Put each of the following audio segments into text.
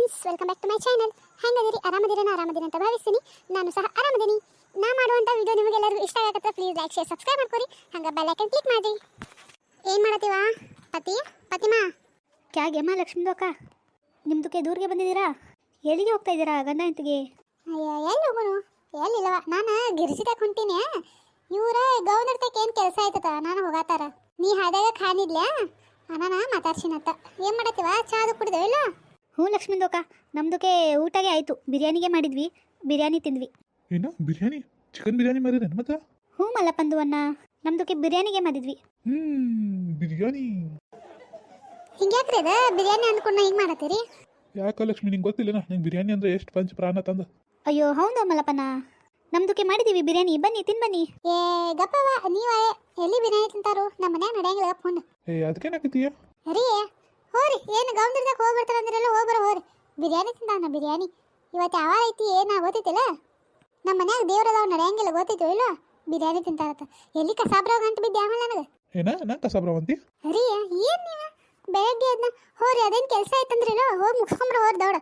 Friends welcome back to my channel ಹೆಂಗದಿರಿ? ಆರಾಮದಿರಿ ಆರಾಮದಿರಿ ಅಂತ ಭಾವಿಸ್ತೀನಿ. ನಾನು ಸಹ ಆರಾಮದಿನಿ. ನಾ ಮಾಡುವಂಥ ವಿಡಿಯೋ ನಿಮಗೆಲ್ಲರಿಗೂ ಇಷ್ಟ ಆಗತ್ತೆ ಪ್ಲೀಸ್ ಲೈಕ್ ಶೇರ್ ಸಬ್ಸ್ಕ್ರೈಬ್ ಮಾಡ್ಕೊರಿ. ಹಂಗೆ ಬೆಲ್ ಐಕನ್ ಕ್ಲಿಕ್ ಮಾಡಿರಿ. ಏನು ಮಾಡತ್ತೀವ? ಪತಿ? ಪತಿಮಾ? ಕ್ಯಾಗೆಮ್ಮ ಲಕ್ಷ್ಮೀದೋಕ ನಿಮ್ದಕ್ಕೆ ದೂರಿಗೆ ಬಂದಿದ್ದೀರಾ? ಎಲ್ಲಿಗೆ ಹೋಗ್ತಾ ಇದ್ದೀರಾ ಗಂಡ ಇಂತಿಗೆ ಅಯ್ಯ, ಎಲ್ಲಿ ಹೋಗೋನು? ಎಲ್ಲಿಲ್ಲವ? ನಾನು ಗಿರಿಸಿದಾಗ ಹೊಂಟೀನಿ ಇವ್ರ ಗೌನರ್ತಕ್ಕೆ ಏನು ಕೆಲಸ ಆಯ್ತದ? ನಾನು ಹೋಗತ್ತಾರ ನೀ ಹಾದಾಗ ಖಾನಿದ್ಲ್ಯಾ ನಾನು ಮಾತಾಡ್ಸಿನತ್ತ ಏನು ಮಾಡತ್ತೀವ? ಚಾದು ಕುಡಿದೇವ ಇಲ್ಲ? ಹ್ಞೂ ಲಕ್ಷ್ಮೀದೋಕ ನಮ್ಮದಕ್ಕೆ ಊಟಗೆ ಆಯಿತು. ಬಿರಿಯಾನಿಗೆ ಮಾಡಿದ್ವಿ. ಬಿರಿಯಾನಿ ತಿಂದ್ವಿ. ಏನ ಬಿರಿಯಾನಿ? ಚಿಕನ್ ಬಿರಿಯಾನಿ ಮಾರಿರೇನು ಮತ್ತೆ ಹ್ಞೂ ಮಲ್ಲಪ್ಪಂದು ಅನ್ನ ನಮ್ಮದಕ್ಕೆ ಬಿರಿಯಾನಿಗೆ ಮಾಡಿದ್ವಿ. ಹ್ಮ್ ಬಿರಿಯಾನಿ. ಹಿಂಗ್ಯಾಕ್ರಿ ಅದ? ಬಿರಿಯಾನಿ ಅಂದ್ಕೊಂಡು ಹಿಂಗೆ ಮಾಡತ್ತೀರಿ? ಯಾಕ ಲಕ್ಷ್ಮಿ ನಿಂಗೆ ಗೊತ್ತಿಲ್ಲ ನಂಗೆ ಬಿರಿಯಾನಿ ಅಂದ್ರೆ ಎಷ್ಟು ಪಂಚ ಪ್ರಾಣ ತಂದ. ಅಯ್ಯೋ ಹೌದು ಮಲ್ಲಪ್ಪನ ನಮ್ದಕ್ಕೆ ಮಾಡಿದೀವಿ ಬಿರಿಯಾನಿ. ಬನ್ನಿ ತಿನ್ ಬನ್ನಿ. ಏ ಗಪ್ಪವ ನೀವ ಎಲ್ಲಿ ಬಿರಿಯಾನಿ ತಿಂತಾರು? ನಮ್ಮ ಮನ್ಯಾಗ ನಡೆಯಂಗಿಲ್ಲ ಫೋನ್. ಏ ಅದಕ್ಕೇನಾಕತ್ತೀಯ ರೀ ಹೋರಿ ಏನು ಗೌಂದಿರ್ದಾಗ ಹೋಗಿ ಅಂದ್ರೆಲ್ಲ ಅಂದ್ರಲ್ಲ ಹೋಗ್ಬರ ಹೋರಿ. ಬಿರಿಯಾನಿ ತಿಂತಾನ ಬಿರಿಯಾನಿ. ಇವತ್ತು ಯಾವಾಗ ಐತಿ ಏನ ಗೊತ್ತೈತಿಲ್ಲ ನಮ್ಮ ಮನ್ಯಾಗ ದೇವ್ರದವ್ ನಡೆಯಂಗಿಲ್ಲ ಗೊತ್ತೈತಿ ಇಲ್ಲ ಬಿರಿಯಾನಿ ತಿಂತಾರತ್ತ ಎಲ್ಲಿ ಕಸಾಬ್ರಾಗ ಅಂತ ಬಿದ್ದೆ ಆಮೇಲೆ ನನಗೆ? ಏನ ನಾ ಕಸಾಬ್ರವಂತಿ ರೀ ಏನು ನೀವು? ಬೆಳಗ್ಗೆ ಅದನ್ನ ಹೋರಿ ಅದೇನು ಕೆಲಸ ಆಯ್ತಂದ್ರಿಲ್ಲ ಹೋಗಿ ಮುಗಿಸ್ಕೊಂಬ್ರ ಹೋರ್ ದೌಡ.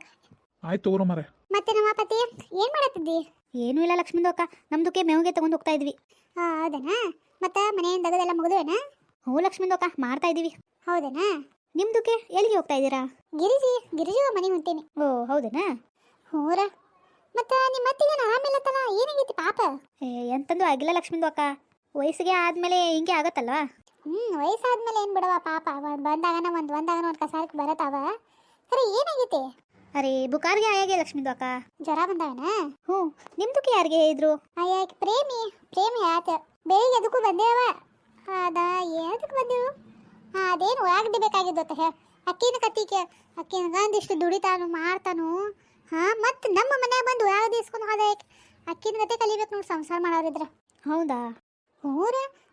ಆಯ್ತು ತಗೋರು ಮಾರೆ ಮತ್ತೆ ನಮ್ಮ ಪತಿ ಏನು ಮಾಡತ್ತಿದ್ದಿ? ಏನೂ ಇಲ್ಲ ಲಕ್ಷ್ಮೀದೋಕ ನಮ್ದುಕ್ಕೆ ಮೇವಿಗೆ ತಗೊಂಡು ಹೋಗ್ತಾ ಇದ್ವಿ. ಆ, ಹೌದನಾ? ಮತ್ತೆ ಮನೆಯಿಂದ ಅದೆಲ್ಲ ಮುಗಿದ್ವೇನಾ? ಹ್ಞೂ ಲಕ್ಷ್ಮೀದೋಕ ಮಾಡ್ತಾ ಇದ್ದೀವಿ. ಹೌದನಾ? ನಿಮ್ದಕ್ಕೆ ಎಲ್ಲಿಗೆ ಹೋಗ್ತಾ ಇದ್ದೀರಾ? ಗಿರಿಜಿ ಗಿರಿಜಿ ಮನೆ ಹೊಂತೇನೆ ಓ ಹೌದನಾ? ಹೂರ? ಮತ್ತೆ ನಿಮ್ಮ ಆಮೇಲೆ ತಲ ಏನಾಗೈತಿ ಪಾಪ? ಏ ಎಂತಂದು ಆಗಿಲ್ಲ ಅಕ್ಕ. ವಯಸ್ಸಿಗೆ ಆದಮೇಲೆ ಹಿಂಗೆ ಆಗತ್ತಲ್ವಾ? ಹ್ಮ್ ವಯಸ್ಸಾದ್ಮೇಲೆ ಏನ್ ಬಿಡವ ಪಾಪ? ಒಂದ್ ಬಂದಾಗನ ಒಂದ್ ಒಂದಾಗನ ಒಂದ್ ಕಸಾರಕ್ಕೆ ಬರತಾವ. ಖರೆ ಏನಾಗೈತಿ? ಅರೆ ಬುಕಾರ್ಗೆ ಆಯಾಗೆ ಲಕ್ಷ್ಮೀದೋಕ ಜ್ವರ ಬಂದಾವನ? ಹ್ಞೂ ನಿಮ್ದುಕ್ಕೆ ಯಾರಿಗೆ ಹೇಳಿದ್ರು? ಅಯ್ಯಾಕೆ ಪ್ರೇಮಿ ಪ್ರೇಮಿ ಆತ. ಬೆಳಿಗ್ಗೆ ಅದಕ್ಕೂ ಬಂದೇವ ಅದ ಏನಕ್ಕೆ ಬಂದೆವು? ಹಾ ಅದೇನು ಬೇಕಾಗಿದ್ದು ಬೇಕಾಗಿದ್ದತ್ತ ಹೇ ಅಕ್ಕಿನ ಕತ್ತಿಕೆ ಅಕ್ಕಿನ ಗಂದಿಷ್ಟು ದುಡಿತಾನು ಮಾಡ್ತಾನು ಹಾ ಮತ್ ನಮ್ಮ ಮನೆಗೆ ಬಂದು ಯಾವ್ದು ಇಸ್ಕೊಂಡು ಹೋದ. ಅಕ್ಕಿನ ಗತೆ ಕಲಿಬೇಕು ನೋಡಿ ಸಂಸಾರ ಮಾಡೋರಿದ್ರ. ಹೌದಾ? ಹ್ಞೂ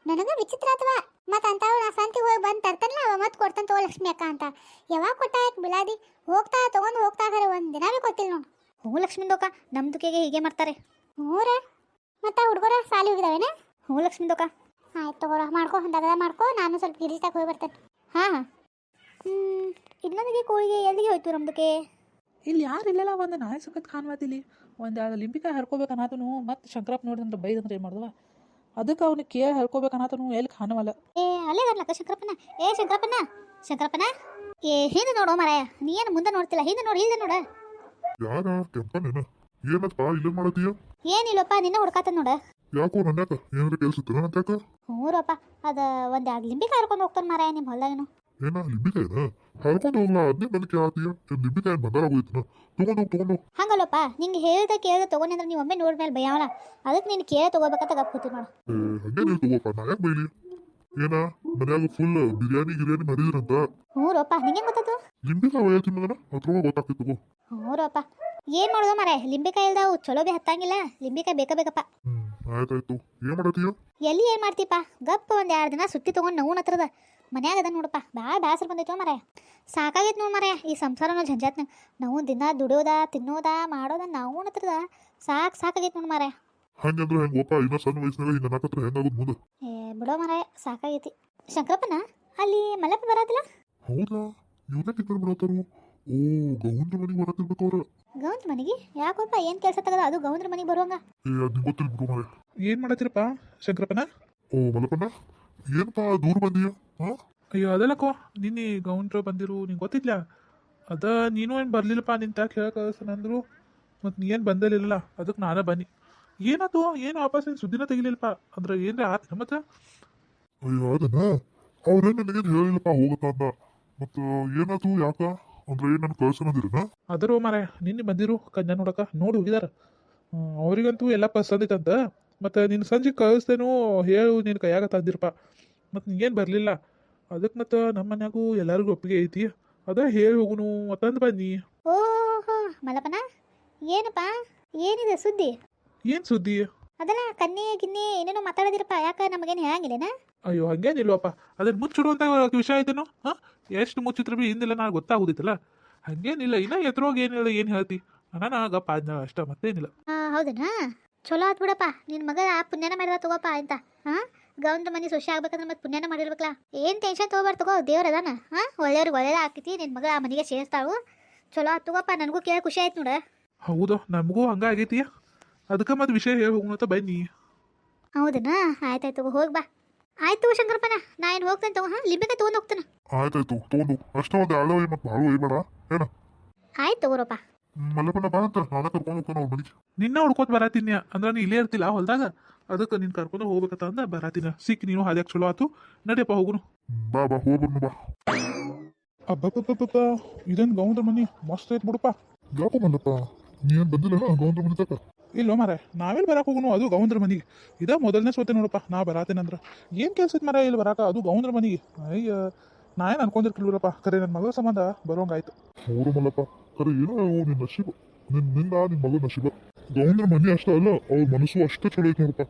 ನನಗೆ ವಿಚಿತ್ರ ಆತವ ಮತ್ ಅಂತಾವ್ ನಾ ಸಂತಿಗೆ ಹೋಗಿ ಬಂದು ತರ್ತಾನಲ್ಲ ಅವ ಮತ್ತೆ ಕೊಡ್ತಾನೆ ತಗೋ ಲಕ್ಷ್ಮಿ ಅಕ್ಕ ಅಂತ. ಯಾವಾಗ ಕೊಟ್ಟ ಯಾಕೆ ಬಿಲಾದಿ? ಹೋಗ್ತಾ ತೊಗೊಂಡು ಹೋಗ್ತಾ ಇದಾರೆ ಒಂದು ದಿನ ಭೀ ಗೊತ್ತಿಲ್ಲ ನೋಡು. ಹ್ಞೂ ಲಕ್ಷ್ಮೀದೋಕ ನಮ್ದಕ್ಕೆ ಹೀಗೆ ಮಾಡ್ತಾರೆ. ಹ್ಞೂರ ಮತ್ತೆ ಹುಡುಗರ ಸಾಲಿ ಹೋಗಿದಾವೇನ? ಹ್ಞೂ ಲಕ್ಷ್ಮೀದೋಕ ಆಯ್ತು ತಗೋರ ಮಾಡ್ಕೊ ಹಂದಾಗ ಮಾಡ್ಕೊ ನಾನು ಸ್ವಲ್ಪ ಗಿರಿಸ್ದಾಗ ಹೋಗಿ ಬರ್ತೇನೆ. ಹಾಂ. ಹ್ಞೂ ಇನ್ನೊಂದಿಗೆ ಕೋಳಿಗೆ ಎಲ್ಲಿಗೆ ಹೋಯ್ತು ನಮ್ದಕ್ಕೆ? ಇಲ್ಲಿ ಯಾರು ಇಲ್ಲಲ್ಲ ಒಂದು ನಾಯಿ ಸಖತ್ ಕಾಣ್ವಾತಿಲಿ ಒಂದು ಎರಡು ಲಿಂಬಿಕಾಯಿ ಹರ್ಕೋಬೇಕನ್ನಾತನು ಮತ್ತೆ ಶಂಕರಪ್ಪ ನೋಡಿದಂದ್ರೆ ಬೈದಂದ್ರೆ ಏನು ಮಾಡ್ದವ? ಅದಕ್ಕೆ ಅವನು ಕೇಳಿ ಹರ್ಕೋಬೇಕನ್ನಾತನು ಎಲ್ಲಿ ಕಾಣವಲ್ಲ. ಏ ಅಲ್ಲೇ ಬರ್ಲಕ್ಕ ಶಂಕರಪ್ಪನ? ಏ ಶಂಕರಪ್ಪನ? ಶಂಕರಪ್ಪನ? ಏ ಹಿಂದೆ ನೋಡು ಮಾರಾಯ ನೀ ಏನು ಮುಂದೆ ನೋಡ್ತಿಲ್ಲ ಹಿಂದೆ ನೋಡು ಹಿಂದೆ ನೋಡ. ಯಾರ ಕೆಂಪನೇನ? ಏನಪ್ಪ ಇಲ್ಲ ಮಾಡತೀಯ ಏನಿಲ್ಲಪ್ಪ ನಿನ್ನ ಹುಡ್ಕಾತ ನೋಡ. ಯಾಕೋ ನನ್ಯಾಕ ಏನಾರ ಕೆಲಸ ಇತ್ತು ನನ್ನ ಯಾಕ? ಹ್ಞೂರಪ್ಪ ಅದು ಒಂದು ಎರಡು ಲಿಂಬಿ ಕರ್ಕೊಂಡು ಹೋಗ್ತಾನೆ ಮಾರಾಯ ನಿಮ್ಮ ಹೊಲ್ದಾಗನು? ಏನ ಲಿಂಬಿಕಾಯಿನ ಹರ್ಕೊಂಡು ಹೋಗ್ಲಾ ಅದನ್ನೇ ನನಗೆ ಕೇಳತ್ತೀಯ. ಲಿಂಬಿಕಾಯಿ ಬಂದಾರ ಹೋಯ್ತನ ತಗೊಂಡು ಹೋಗ್ ತಗೊಂಡು ಹೋಗ್. ಹಂಗಲ್ಲಪ್ಪ ನಿಂಗೆ ಹೇಳ್ದೆ ಕೇಳ್ದೆ ತೊಗೊಂಡಿ ಅಂದ್ರೆ ನೀವು ಒಮ್ಮೆ ನೋಡ್ಮೇಲೆ ಭಯವಲ್ಲ ಅದಕ್ಕೆ ನೀನು ಕೇಳಿ ತಗೋಬೇಕಂತ ಗಪ್ ಕೂತಿ ನೋಡು. ಏ, ಹಂಗೆ ನೀವು ತಗೋಪ್ಪ ನಾ ಯಾಕೆ ಬೈಲಿ? ಏನ ಮನ್ಯಾಗ ಫುಲ್ ಬಿರಿಯಾನಿ ಗಿರಿಯಾನಿ ಮಾಡಿದ್ರಂತ? ಹ್ಞೂರಪ್ಪ ನಿಂಗೆ ಗೊತ್ತಾಯ್ತು ಲಿಂಬಿಕಾಯಿ ಒಯ್ಯ ತಿನ್ನೋದನ? ಅದ್ರ ಗೊತ್ತಾಗ್ತಿತ್ತು ತಗೋ. ಹ್ಞೂರಪ್ಪ ಏನು ಮಾಡೋದು ಮಾರಾಯ? ಲಿಂಬಿಕಾಯಿ ಇಲ್ದಾವು ಚಲೋ ಬಿ ಹತ್ತಂಗಿಲ್ಲ. ಲಿಂಬಿಕಾಯಿ ಬೇಕಾ ಬೇಕಪ್ಪ. ಹ್ಮ್. ಆಯ್ತಾಯ್ತು. ಏನ್ ಮಾಡತೀಯ ಎಲ್ಲಿ ಏನು ಮಾಡ್ತೀಪ ಗಪ್ಪ ಒಂದು ಎರಡು ದಿನ ಸುತ್ತಿ ತೊಗೊಂಡು ನೋವು ಹತ್ರದ. ಮನ್ಯಾಗ ಅದ ನೋಡಪ್ಪ. ಭಾಳ ಬೇಸರ ಬಂದೈತೋ ಮರ ಸಾಕಾಗೈತೆ ನೋಡಿ ಮರ ಈ ಸಂಸಾರನ ಜಂಜಾತ್ನ ನಾವು ದಿನ ದುಡಿಯೋದ ತಿನ್ನೋದ ಮಾಡೋದ ನಾವು ಹತ್ರದ. ಸಾಕು ಸಾಕಾಗೈತೆ ನೋಡಿ ಮರ ಹಂಗಂದ್ರೆ ಹೆಂಗ್ ಒಪ್ಪ? ಇನ್ನೂ ಸಣ್ಣ ವಯಸ್ಸಿನಾಗ ಹಿಂಗ ಅನ್ನಕತ್ರ ಹೆಂಗಾಗೋದು ಮುಂದೆ? ಏ ಬಿಡೋ ಮರ ಸಾಕಾಗೈತಿ. ಶಂಕರಪ್ಪನ? ಅಲ್ಲಿ ಮಲ್ಲಪ್ಪ ಬರೋದಿಲ್ಲ ಹೌದಾ? ಇವನೇ ಕಿತ್ಕೊಂಡು ಬರತ್ತಾರು ಓ ಗೌಂದ್ರ ಮನೆಗೆ ಬರತ್ತಿರ್ಬೇಕು ಅವ್ರ. ಗೌಂದ್ರ ಮನೆಗೆ? ಯಾಕಪ್ಪ ಏನು ಕೆಲಸ ತಗದ? ಅದು ಗೌಂದ್ರ ಮನೆಗೆ ಬರುವಂಗ? ಏ ಅದ್ ನಿಂಗ್ ಗೊತ್ತಿಲ್ಲ ಬಿಡು ಮಾರೆ ಏನು ಮಾಡತ್ತೀರಪ್ಪ ಶಂಕರಪ್ಪನ? ಓ ಮಲಪಣ್ಣ ಏನಪ್ಪ ದೂರ ಬಂದೀಯ? ಹಾ? ಅಯ್ಯೋ ಅದಲ್ಲಕ್ಕೋ ನಿನ್ನೆ ಗೌಂಡ್ರ ಬಂದಿರು ನಿಂಗೆ ಗೊತ್ತಿಲ್ಲ ಅದ ನೀನು ಏನು ಬರಲಿಲ್ಲಪ್ಪ ನಿಂತ ಕೇಳಕ್ಕೆ ಅಂದ್ರು? ಮತ್ತು ನೀ ಏನು ಬಂದಲಿಲ್ಲ ಅದಕ್ಕೆ ನಾನು ಬನ್ನಿ. ಏನಾಯ್ತು ಏನು ವಾಪಸ್ ಏನು ಸುದ್ದಿನ ತೆಗಿಲಿಲ್ಲಪ್ಪ? ಅಂದ್ರೆ ಏನ್ರ ಆತ ಮತ್ತೆ ಅಯ್ಯೋ ಅದನ್ನ? ಅವ್ರೇನು ನನಗೇನು ಹೇಳಿಲ್ಲಪ್ಪ ಹೋಗುತ್ತಾ ಅಂತ? ಮತ್ತು ಏನಾಯ್ತು ಯಾಕ? ಅಂದ್ರೆ ನನ್ನ ನನ್ ಅದರೂ ಮರ ನಿನ್ನೆ ಬಂದಿರು ಕನ್ಯಾ ನೋಡಕ ನೋಡಿ ಹೋಗಿದಾರ. ಅವರಿಗಂತೂ ಅವ್ರಿಗಂತೂ ಎಲ್ಲ ಪಸಂದ್ ಐತಂತ ಮತ್ತು ನಿನ್ನ ಸಂಜೆ ಕಳಿಸ್ತೇನೋ ಹೇಳು ನಿನ್ನ ಕೈಯಾಗ ತಂದಿರಪ್ಪ. ಮತ್ತು ನಿಂಗೇನು ಬರಲಿಲ್ಲ. ಅದಕ್ಕೆ ಮತ್ತು ನಮ್ಮ ಮನ್ಯಾಗೂ ಎಲ್ಲರಿಗೂ ಒಪ್ಪಿಗೆ ಐತಿ. ಅದ ಹೇಳಿ ಹೋಗುನು ಮತ್ತಂದು ಬನ್ನಿ. ಓಹೋ ಮಲಪನ? ಏನಪ್ಪ? ಏನಿದೆ ಸುದ್ದಿ? ಏನು ಸುದ್ದಿ? ಅದಲ್ಲ ಕನ್ನೆ ಗಿನ್ನೆ ಏನೇನೋ ಮಾತಾಡದಿರಪ್ಪ. ಯಾಕೆ ನಮಗೇನು ಹೇಳಂಗಿಲ್ಲನ? ಅಯ್ಯೋ ಹಂಗೇನಿಲ್ವಪ್ಪ. ಅದನ್ನ ಮುಚ್ಚಿಡುವಂಥ ವಿಷಯ ಇದೇನು? ಹಾಂ? ಎಷ್ಟು ಮುಚ್ಚಿದ್ರೆ ಬಿ ಹಿಂದಿಲ್ಲ ನಾನು ಗೊತ್ತಾಗೋದಿತ್ತಲ್ಲ? ಹಂಗೇನಿಲ್ಲ ಇನ್ನ ಎತ್ತರೋಗಿ ಏನಿಲ್ಲ ಏನು ಹೇಳ್ತಿ? ನಾನು ಆಗಪ್ಪ ಆದ್ನ ಅಷ್ಟ ಮತ್ತೇನಿಲ್ಲ. ಹೌದಣ್ಣ ಹೌದನಾ? ಚಲೋ ಆತ್ ಬಿಡಪ್ಪ. ನಿನ್ನ ಮಗ ಪುಣ್ಯನ ಮಾಡಿದ ತಗೋಪ್ಪ ಅಂತ. ಹಾಂ? ಗೌಂದ ಮನೆ ಸೊಸೆ ಆಗ್ಬೇಕಂದ್ರೆ ಮತ್ತೆ ಪುಣ್ಯನ ಮಾಡಿರ್ಬೇಕಲ್ಲ. ಏನು ಟೆನ್ಷನ್ ತಗೋಬಾರ್ದು ತಗೋ ದೇವ್ರ ಅದಾನ. ಹಾಂ? ಒಳ್ಳೆಯವ್ರಿಗೆ ಒಳ್ಳೇದ ಆಕೈತಿ ನಿನ್ನ ಮಗ ಆ ಮನೆಗೆ ಸೇರಿಸ್ತಾಳು. ಚಲೋ ಆತ್ ತಗೋಪ್ಪ ನನಗೂ ಕೇಳಿ ಖುಷಿ ಆಯ್ತು ನೋಡ. ಹೌದು ನಮಗೂ ಹಂಗ ಆಗೈತಿ ಅದಕ್ಕೆ ಮತ್ತೆ ವಿಷಯ ಹೇಳಿ ಹೋಗೋಣ ಬನ್ನಿ. ಹೌದನ? ಆಯ್ತಾಯ್ತು ಹೋಗ್ಬಾ ಹೋಗಿ ಬಾ. ಆಯ್ತು ಶಂಕರಪ್ಪನ ನಾ ಏನು ಹೋಗ್ತೇನೆ ತಗೋ ಹಾಂ? ಲಿಂಬೆಕಾಯಿ ತೊಗೊಂಡು ಹೋಗ್ತಾನೆ. ಆಯ್ತಾಯ್ತು ತೊಗೊಂಡು ಅಷ್ಟೇ ಒಂದು ಒಯ್ ಮತ್ತೆ ಭಾಳ ಒಯ್ಬೇಡ ಏನ ಆಯ್ತು ತಗೋರಪ್ಪ. ಮಲ್ಲಪ್ಪನ ಬಾ ಅಂತ ನಾನೇ ಕರ್ಕೊಂಡು ಹೋಗ್ತಾನೆ ಅವ್ರ ಮನೆಗೆ. ನಿನ್ನ ಹುಡ್ಕೋತ ಬರಾತೀನಿ ಅಂದ್ರೆ ನೀ ಇಲ್ಲೇ ಇರ್ತಿಲ್ಲ ಹೊಲ್ದಾಗ. ಅದಕ್ಕೆ ನೀನು ಕರ್ಕೊಂಡು ಹೋಗ್ಬೇಕಂತ ಅಂದ ಬರಾತೀನಿ ಸಿಕ್ಕಿ ನೀನು ಹಾದ್ಯಾಕ ಚಲೋ ಆತು. ನಡಿಯಪ್ಪ ಹೋಗುನು. ಬಾ ಬಾ ಹೋಗ್ಬರ್ನು ಬಾ. ಅಬ್ಬಬ್ಬಬ್ಬಬ್ಬ ಇದನ್ ಗೌಂದ್ರ ಮನಿ ಮಸ್ತ್ ಐತ್ ಬಿಡಪ್ಪ. ಯಾಕೋ ಮಲ್ಲಪ್ಪ ನೀನ್ ಬಂದಿಲ್ಲ ಗೌಂದ್ರ ಮನೆ ತಕ ಇಲ್ಲೋ ಮಾರ ನಾವೆಲ್ಲಿ ಬರಕ್ ಹೋಗುನು? ಅದು ಗೌಂದ್ರ ಮನಿಗೆ. ಇದ ಮೊದಲನೇ ಸೋತೆ ನೋಡಪ್ಪ ನಾ ಬರಾತೇನಂದ್ರ ಏನ್ ಕೆಲ್ಸ ಐತ್ ಮರ ಇಲ್ಲಿ ಬರಾಕ? ಅದು ಗೌಂದ್ರ ಮನಿಗೆ. ಅಯ್ಯ ನಾ ಏನು ಅನ್ಕೊಂಡಿರ್ಕಿಲ್ವಲ್ಲಪ್ಪ ಖರೆ ನನ್ನ ಮಗಳ ಸಂಬಂಧ ಬರೋಂಗಾಯ್ತು. ಹೌದು ಮಲ್ಲಪ್ಪ ಖರೆ ಏನೋ ನಿನ್ನ ನಶೀಬ. ನಿನ್ನಿಂದ ನಿನ್ ಮಗ ನಶೀಬ. ಗೌಂದ್ರ ಮನೆ ಅಷ್ಟೇ ಅಲ್ಲ ಅವ್ರ ಮನಸ್ಸು ಅಷ್ಟೇ ಚಲೋ ಐತೆ ನೋಡಪ್ಪ.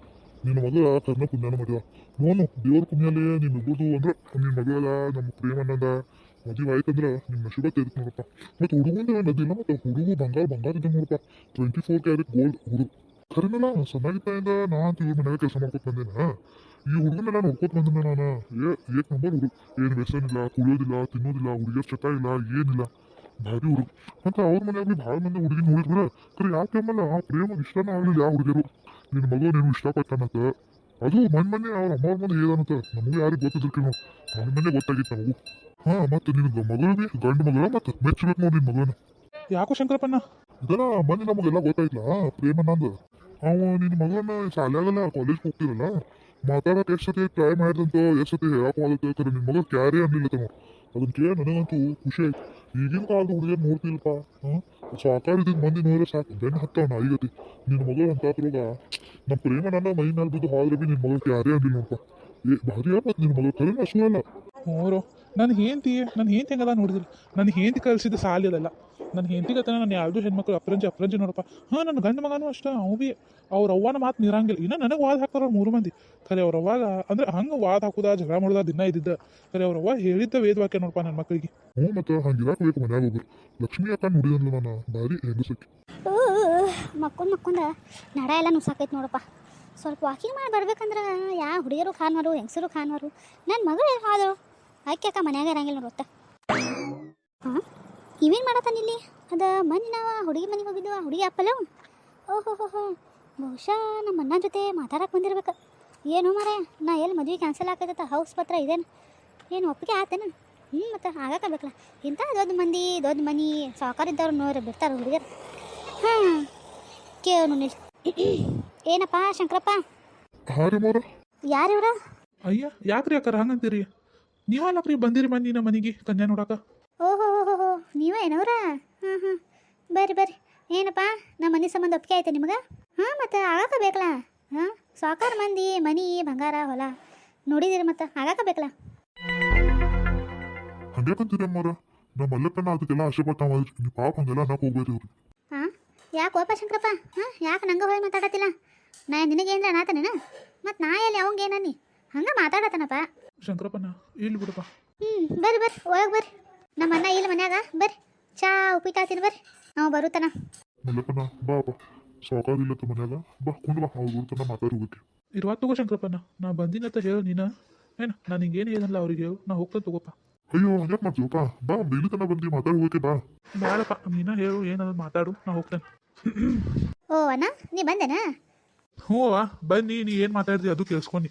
ನಿನ್ನ ಮಗ ಕರ್ನ ಪುಣ್ಯನ ಮಾಡಿದ. ನೋನು ದೇವ್ರ ಪುಣ್ಯಲೇ ನಿನ್ನ ಇಬ್ಬರದು ಅಂದ್ರೆ ನಿನ್ನ ಮಗಳ ನಮ್ಮ ಪ್ರೇಮ ಅನ್ನದ ಮದುವೆ ಆಯ್ತಂದ್ರೆ ನಿಮ್ಮ ಶುಭ ತೆಗೆದು ನೋಡಪ್ಪ. ಮತ್ತು ಹುಡುಗಂದ್ರೆ ನದಿಲ್ಲ ಮತ್ತು ಹುಡುಗ ಬಂಗಾರ ಬಂಗಾರ ಇದೆ ನೋಡಪ್ಪ. ಟ್ವೆಂಟಿ ಫೋರ್ ಕ್ಯಾರೆಟ್ ಗೋಲ್ಡ್ ಹುಡುಗ ಖರೇನಲ್ಲ ಸಣ್ಣಗಿದ್ದಾಯಿಂದ ನಾ ಅಂತ ಇವ್ರ ಮನ್ಯಾಗ ಕೆಲಸ ಮಾಡ್ಕೊತ ಬಂದೇನ? ಈ ಹುಡುಗನ ನೋಡ್ಕೊತ ಬಂದಿನ ನಾನು? ಏ, ಏಕ್ ನಂಬರ್ ಹುಡುಗ. ಏನು ವ್ಯಸನಿಲ್ಲ, ಕುಡಿಯೋದಿಲ್ಲ, ತಿನ್ನೋದಿಲ್ಲ, ಹುಡುಗಿಯರ್ ಚಟ ಇಲ್ಲ, ಏನಿಲ್ಲ. ಭಾರಿ ಹುಡುಗ. ಅಂತ ಅವ್ರ ಮನ್ಯಾಗ ಬಿ ಭಾಳ ಮಂದಿ ಹುಡುಗಿ ನೋಡಿದ್ರ, ಖರೆ ಯಾಕೆ ಆಮೇಲೆ ಆ ಪ್ರೇಮ ಇಷ್ಟನೇ ಆಗಲಿಲ್ಲ ಯಾವ ಹುಡುಗರು ನಿನ್ನ ಮಗ ನೀನು ಇಷ್ಟಪಟ್ಟನಂತ. ಅದು ಮನ್ ಮೊನ್ನೆ ಅವ್ರ ಅಮ್ಮವ್ರ ಮುಂದೆ ಹೇಳಂತ ನಮಗೂ ಯಾರಿಗೆ ಗೊತ್ತಿದ್ರಕಿಲ್ಲ ಮನ್ ಮೊನ್ನೆ ಗೊತ್ತಾಗಿತ್ತು ನಮಗೂ. ಹಾ ಮತ್ತೆ ನಿನಗೆ ಮಗಳು ಬಿ? ಗಂಡು ಮಗಳ ಮತ್ತೆ ಮೆಚ್ಚಬೇಕು ನೋಡಿ ನಿನ್ನ ಮಗನ ಯಾಕೋ ಶಂಕರಪ್ಪನ ಇದೆಲ್ಲ ಮೊನ್ನೆ ನಮಗೆಲ್ಲ ಗೊತ್ತಾಯ್ತಲ್ಲ ಪ್ರೇಮ ನಂದು. ಅವ ನಿನ್ನ ಮಗನ ಶಾಲ್ಯಾಗಲ್ಲ ಕಾಲೇಜ್ ಹೋಗ್ತಿರಲ್ಲ. ಮಾತಾಡಕ್ಕೆ ಎಷ್ಟು ಸತಿ ಟ್ರೈ ಮಾಡಿದಂತ ಎಷ್ಟು ಸತಿ ಹೇಳಕ್ ಹೋಗುತ್ತೆ ಖರೆ ನಿನ್ನ ಮಗ ಕ್ಯಾರೇ ಅನ್ನಿಲ್ಲ ತಮ್ಮ ಅದನ್ನ ಕೇಳಿ ನನಗಂತೂ ಖುಷಿ ಆಯ್ತು. ಈಗಿನ ಕಾಲದ ಹುಡುಗಿಯರ್ ನೋಡ್ತಿಲ್ಲಪ್ಪ ಹಾಂ? ಸಾಕಾರ ಇದ್ದಿದ್ದು ಮಂದಿ ನೋಡ್ರೆ ಸಾಕು. ಬೆನ್ನು ಹತ್ತವ ನಾಯಿಗತಿ ನಿನ್ನ ಮಗಳು ಅಂತ ಹತ್ರವಾಗ ನಮ್ಮ ಪ್ರೇಮ ನನ್ನ ಮೈ ಮೇಲೆ ಬಿದ್ದು ಹಾದ್ರೆ ಬಿ ನಿನ್ನ ಮಗಕ್ಕೆ ಯಾರೇ ಅನ್ನಿಲ್ಲ ನೋಡಪ್ಪ ಏ ಭಾರಿ ಆಪತ್ ನಿನ್ನ ಮಗಳು. ಕರೆ ಅಷ್ಟು ಅಲ್ಲ ಹ್ಞೂ ನನ್ನ ಹೆಂಡತಿ ನನ್ನ ಹೆಂಡತಿ ಹೆಂಗದ ನೋಡಿದಿಲ್ಲ. ನನ್ನ ಹೆಂಡತಿ ಕಲಿಸಿದ ಸಾಲಿ ಅದಲ್ಲ. ನನ್ನ ಹೆಂಡತಿ ಗತನ ನಾನು ಯಾವ್ದು ಹೆಣ್ಮಕ್ಳು ಅಪ್ರಂಜಿ ಅಪ್ರಂಜಿ ನೋಡಪ್ಪ. ಹಾಂ ನನ್ನ ಗಂಡ ಮಗನೂ ಅಷ್ಟೇ ಅವು ಭೀ. ಅವ್ರ ಅವ್ವನ ಮಾತು ನಿರಂಗಿಲ್ಲ ಇನ್ನೂ ನನಗೆ ವಾದ ಹಾಕ್ತಾರ ಅವ್ರು ಮೂರು ಮಂದಿ. ಖರೆ ಅವ್ರ ಅವಾಗ ಅಂದ್ರೆ ಹಂಗೆ ವಾದ ಹಾಕುದ ಜಗಳ ಮಾಡುದ ದಿನ ಇದ್ದಿದ್ದ. ಖರೆ ಅವ್ರ ಅವ್ವ ಹೇಳಿದ್ದ ವೇದವಾಕ್ಯ ನೋಡಪ್ಪ ನನ್ನ ಮಕ್ಕಳಿಗೆ ಹ್ಞೂ ಮತ್ತು ಹಂಗಿರಾಕ ಬೇಕು ಮನ್ಯಾಗ ಒಬ್ರು ಲಕ್ಷ್ಮಿ ಅಕ್ಕ ನೋಡಿದ್ಲು ನಾನು ಭಾರಿ ಹೆಂಗಸಕ್ಕೆ. ಮಕ್ಕೊಂಡ್ ಮಕ್ಕೊಂಡ ನಡ ಎಲ್ಲ ನುಸಾಕೈತಿ ನೋಡಪ್ಪ. ಸ್ವಲ್ಪ ವಾಕಿಂಗ್ ಮಾಡಿ ಬರ್ಬೇಕಂದ್ರೆ ಯಾ ಹುಡುಗರು ಖಾನ್ವಾರು ಹೆಂಗಸರು ಖಾನ್ವಾರು ನನ್ನ ಮಗಳು ಏನು ಆಕೆ ಅಕ್ಕ ಮನ್ಯಾಗ ಇರಂಗಿಲ್ಲ ನೋಡುತ್ತ ಹಾಂ ಇವೇನು ಮಾಡತ್ತಾನ ಇಲ್ಲಿ? ಅದ ಮೊನ್ನೆ ನಾವು ಹುಡುಗಿ ಮನೆಗೆ ಹೋಗಿದ್ವು ಆ ಹುಡುಗಿ ಅಪ್ಪಲ್ಲ ಓಹೋ ಹೋ ಹೋ ಬಹುಶಃ ನಮ್ಮ ಅಣ್ಣನ ಜೊತೆ ಮಾತಾಡಕ್ಕೆ ಬಂದಿರ್ಬೇಕು. ಏನು ಮಾರೇ ನಾ ಎಲ್ಲಿ ಮದುವೆ ಕ್ಯಾನ್ಸಲ್ ಆಗತ್ತ ಹೌಸ್ ಪತ್ರ ಇದೇನು? ಏನು ಒಪ್ಪಿಗೆ ಆತೇನು? ಹ್ಞೂ ಮತ್ತೆ ಆಗಕ್ಕಲ್ಬೇಕಲ್ಲ ಇಂಥ ದೊಡ್ಡ ಮಂದಿ ದೊಡ್ಡ ಮನೆ ಸಾಕಾರ ಇದ್ದವ್ರು ನೋಡ್ರಿ ಬಿಡ್ತಾರೆ ಹುಡುಗಿಯರು. ಹಾಂ ಕೇಳು ನಿಲ್. ಏನಪ್ಪ ಶಂಕರಪ್ಪ? ಯಾರಿವ್ರ ರೀ ಯಾರು ಇವ್ರ? ಅಯ್ಯ ಯಾಕ್ರಿ ಅಕ್ಕಾರ ಹಂಗಂತೀರಿ? ನೀವಲ್ಲಕ್ರಿ ಬಂದಿರಿ ಮಂದಿ ನಮ್ಮ ಮನೆಗೆ ಕನ್ಯಾ ನೋಡಾಕ. ಓಹೋ ಹೋ ಹೋ ನೀವೇ ಏನವ್ರ? ಹಾಂ ಹಾಂ ಬರ್ರಿ ಬರ್ರಿ. ಏನಪ್ಪ ನಮ್ಮ ಮನೆ ಸಂಬಂಧ ಒಪ್ಪಿಗೆ ಆಯ್ತು ನಿಮಗೆ? ಹಾಂ ಮತ್ತೆ ಆಗಾಕ ಬೇಕಲ್ಲ ಹಾಂ ಸಾಕಾರ ಮಂದಿ ಮನಿ ಬಂಗಾರ ಹೊಲ. ನೋಡಿದಿರಿ ಮತ್ತೆ ಆಗಾಕ ಬೇಕಲ್ಲ ಅಮ್ಮಾರ ನಮ್ಮ ಮಲ್ಲಪ್ಪನ ಅದಕ್ಕೆಲ್ಲ ಆಸೆ ಪಟ್ಟಾವ ನೀವು ಪಾಪ ಹಂಗೆಲ್ಲ ಅನ್ನಕ್ಕೆ ಹೋಗ್ಬೇಡಿ ಇವ್ರಿ ಹಾಂ? ಯಾಕೆ ಓಪ ಶಂಕರಪ್ಪ? ಹಾಂ ಯಾಕೆ ನಂಗೆ ಹೋಗಿ ಮಾತಾಡತ್ತಿಲ್ಲ? ನಾ ನಿನಗೇನ್ರ ಅನಾತನೇನ ಮತ್ತು ನಾ ಎಲ್ಲಿ ಅವಂಗೇನನಿ ಹಂಗೆ ಮಾತಾಡತ್ತನಪ್ಪ ಶಂಕರಪ್ಪನ ಇಲ್ಲಿ ಬಿಡಪ್ಪ. ಹ್ಞೂ ಬರ್ರಿ ಬರ್ರಿ ಒಳಗೆ ಬರ್ರಿ. ನಮ್ಮ ಅಣ್ಣ ಇಲ್ಲಿ ಮನ್ಯಾಗ ಬರ್ರಿ. ಚಾ ಉಪ್ಪಿಟ್ಟು ಬರ್ರಿ. ನಾವು ಬರುತ್ತನ ಮಲ್ಲಪ್ಪನ ಬಾ ಬಾ. ಸಾಕಾರಿಲ್ಲ ಮನ್ಯಾಗ. ಬಾ ಕುಂಡು ಬಾ ಅವ್ರು ಮಾತಾಡಿ ಇರುವ ಇರುವಾಗ ತಗೋ ಶಂಕರಪ್ಪನ ನಾ ಬಂದಿನಂತ ಹೇಳು ನೀನ. ಏನು ನಾನು ಹಿಂಗೇನು ಹೇಳಲ್ಲ ಅವ್ರಿಗೆ. ಹೇಳು ನಾ ಹೋಗ್ತಾನೆ ತಗೋಪ್ಪ. ಅಯ್ಯೋ ಹಂಗ್ಯಾಕ್ ಮಾಡ್ತೀವಪ್ಪ ಬಾ. ಇಲ್ಲಿ ತನ ಬಂದು ಮಾತಾಡಿ ಹೋಗಕ್ಕೆ ಬಾ. ಬೇಡಪ್ಪ ನೀನ ಹೇಳು ಏನದು ಮಾತಾಡು ನಾ ಹೋಗ್ತೇನೆ. ಓ ಅಣ್ಣ ನೀ ಬಂದೇನಾ? ಹ್ಞೂ ಅವ್ವ, ಬನ್ನಿ ನೀ ಏನು ಮಾತಾಡ್ದಿ ಅದು ಕೇಳಿಸ್ಕೊಂಡು.